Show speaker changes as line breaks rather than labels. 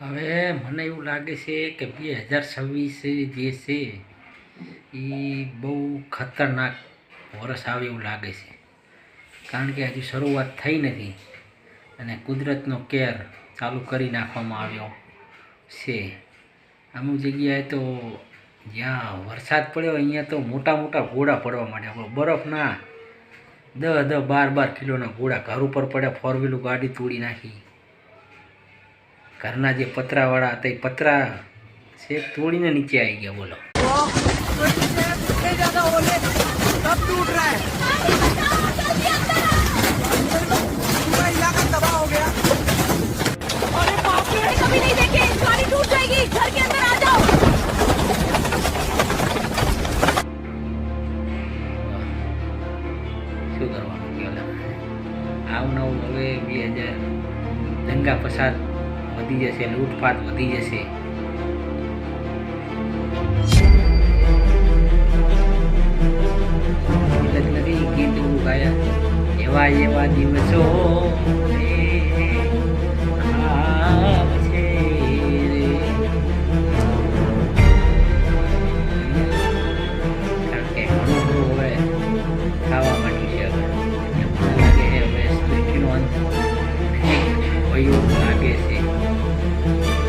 હવે મને એવું લાગે છે કે બે હજાર છવ્વીસ જે છે એ બહુ ખતરનાક વરસ આવે એવું લાગે છે. કારણ કે હજી શરૂઆત થઈ નથી અને કુદરતનો કેર ચાલુ કરી નાખવામાં આવ્યો છે. અમુક જગ્યાએ તો જ્યાં વરસાદ પડ્યો, અહીંયા તો મોટા મોટા ગોળા પડવા માંડ્યા. બરફના દહ દહ બાર બાર કિલોના ગોળા ઘર ઉપર પડ્યા ફોર વ્હીલર ગાડી તોડી નાખી. ઘરના જે પતરાવાળા હતા એ પતરા છે, તોડીને નીચે આવી ગયા, બોલો. શું કરવાનું કે આવું નવું હવે બે હજાર દંગા પસાર વધી જશે લૂંટફાટ વધી જશે. નથી ગીતું ગાયા. એવા એવા દિવસો ખાવા માંડ્યું છે kayo lagi eh.